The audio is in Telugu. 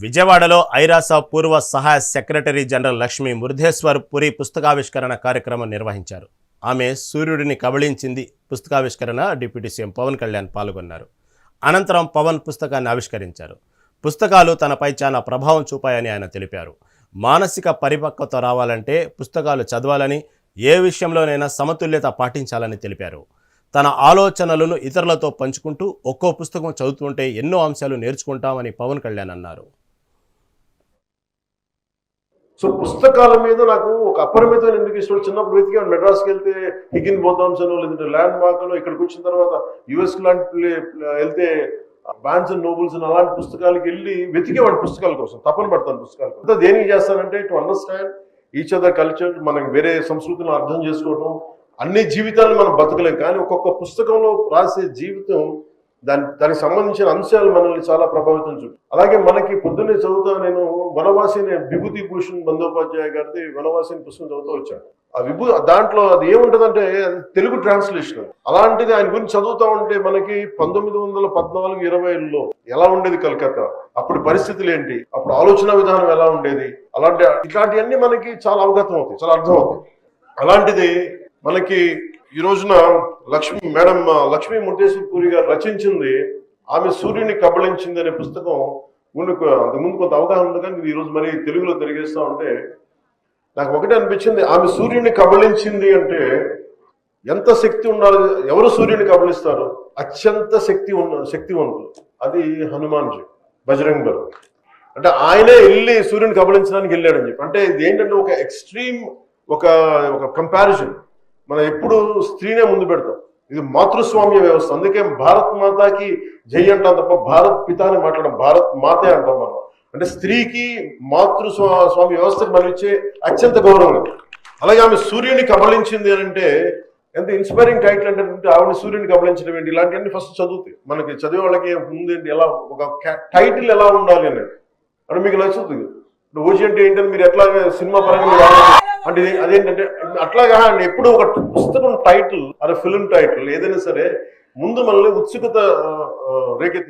విజయవాడలో ఐరాస పూర్వ సహాయ సెక్రటరీ జనరల్ లక్ష్మీ మురుధేశ్వర్ పురి పుస్తకావిష్కరణ కార్యక్రమం నిర్వహించారు. ఆమె సూర్యుడిని కబళించింది. పుస్తకావిష్కరణ డిప్యూటీ సీఎం పవన్ కళ్యాణ్ పాల్గొన్నారు. అనంతరం పవన్ పుస్తకాన్ని ఆవిష్కరించారు. పుస్తకాలు తనపై చాలా ప్రభావం చూపాయని ఆయన తెలిపారు. మానసిక పరిపక్వత రావాలంటే పుస్తకాలు చదవాలని ఏ విషయంలోనైనా సమతుల్యత పాటించాలని తెలిపారు. తన ఆలోచనలను ఇతరులతో పంచుకుంటూ ఒక్కో పుస్తకం చదువుతుంటే ఎన్నో అంశాలు నేర్చుకుంటామని పవన్ కళ్యాణ్ అన్నారు. సో పుస్తకాల మీద నాకు ఒక అపరిమితమైన ఎందుకు ఇష్టం? చిన్నప్పుడు వెతికాను. మెడ్రాస్కి వెళ్తే హిగిన్ బోతామ్స్ లేదంటే ల్యాండ్ మార్క్ను ఇక్కడికి వచ్చిన తర్వాత యుఎస్ లాంటి ప్లే- వెళ్తే బాన్స్ అండ్ నోబుల్స్ అలాంటి పుస్తకాలకి వెళ్ళి వెతికేవాడు పుస్తకాల కోసం. తపన పడతాను పుస్తకాల కోసం. దేనికి చేస్తానంటే to understand each other culture మనం వేరే సంస్కృతిని అర్థం చేసుకోవడం అన్ని జీవితాలను మనం బతకలేం. కానీ ఒక్కొక్క పుస్తకంలో రాసే జీవితం దాని దానికి సంబంధించిన అంశాలు మనల్ని చాలా ప్రభావితం చూపు అలాగే మనకి పొద్దున్నే చదువుతా నేను వనవాసిని విభూతి భూషణ్ బందోపాధ్యాయ గారిది వనవాసిని పుస్తకం చదువుతూ వచ్చాను. ఆ విభూ దాంట్లో అది ఏముంటదంటే అది తెలుగు ట్రాన్స్లేషన్ అలాంటిది ఆయన గురించి చదువుతా ఉంటే మనకి పంతొమ్మిది వందల పద్నాలుగు ఇరవైలో ఎలా ఉండేది కలకత్తా? అప్పుడు పరిస్థితులు ఏంటి? అప్పుడు ఆలోచన విధానం ఎలా ఉండేది? అలాంటి ఇట్లాంటివన్నీ మనకి చాలా అవగతం అవుతాయి చాలా అర్థం అవుతాయి. అలాంటిది మనకి ఈ రోజున లక్ష్మి మేడం లక్ష్మీ ముట్టేశ్వర పూరి గారు రచించింది ఆమె సూర్యుని కబళించింది అనే పుస్తకం ముందు అంతకుముందు కొంత అవగాహన ఉంది కానీ ఈరోజు రోజు మరి తెలుగులో తిరిగేస్తా ఉంటే నాకు ఒకటే అనిపించింది ఆమె సూర్యుని కబళించింది అంటే ఎంత శక్తి ఉండాలి ఎవరు సూర్యుని కబళిస్తారు? అత్యంత శక్తి ఉన్న శక్తివంతులు. అది హనుమాన్జీ బజరంగ్ బలు. అంటే ఆయనే వెళ్ళి సూర్యుని కబళించడానికి వెళ్ళాడని చెప్పి. అంటే ఇది ఏంటంటే ఒక ఎక్స్ట్రీమ్ ఒక ఒక కంపారిజన్. మనం ఎప్పుడు స్త్రీనే ముందు పెడతాం. ఇది మాతృస్వామ్య వ్యవస్థ. అందుకే భారత్ మాతాకి జై అంటాం తప్ప భారత్ పితాని మాట్లాడడం భారత్ మాతే అంటాం మనం. అంటే స్త్రీకి మాతృస్వా స్వామి వ్యవస్థకి వ్యవస్థకు మనం ఇచ్చే అత్యంత గౌరవం అలాగే ఆమె సూర్యుని కబలించింది అని అంటే ఎంత ఇన్స్పైరింగ్ టైటిల్ అంటే ఆవిడ సూర్యుని కబలించడం ఏంటి? ఇలాంటివన్నీ ఫస్ట్ చదువుతాయి మనకి చదివే వాళ్ళకి ముందేంటి ఎలా ఒక టైటిల్ ఎలా ఉండాలి అనేది. అంటే మీకు నచ్చుతుంది. ఇప్పుడు ఓజీ అంటే ఏంటంటే మీరు ఎట్లా సినిమా పరంగా అంటే అదేంటంటే అట్లాగా ఎప్పుడు ఒక పుస్తకం టైటిల్ అదే ఫిల్మ్ టైటిల్ ఏదైనా సరే ముందు మనల్ని ఉత్సుకత రేకెత్తి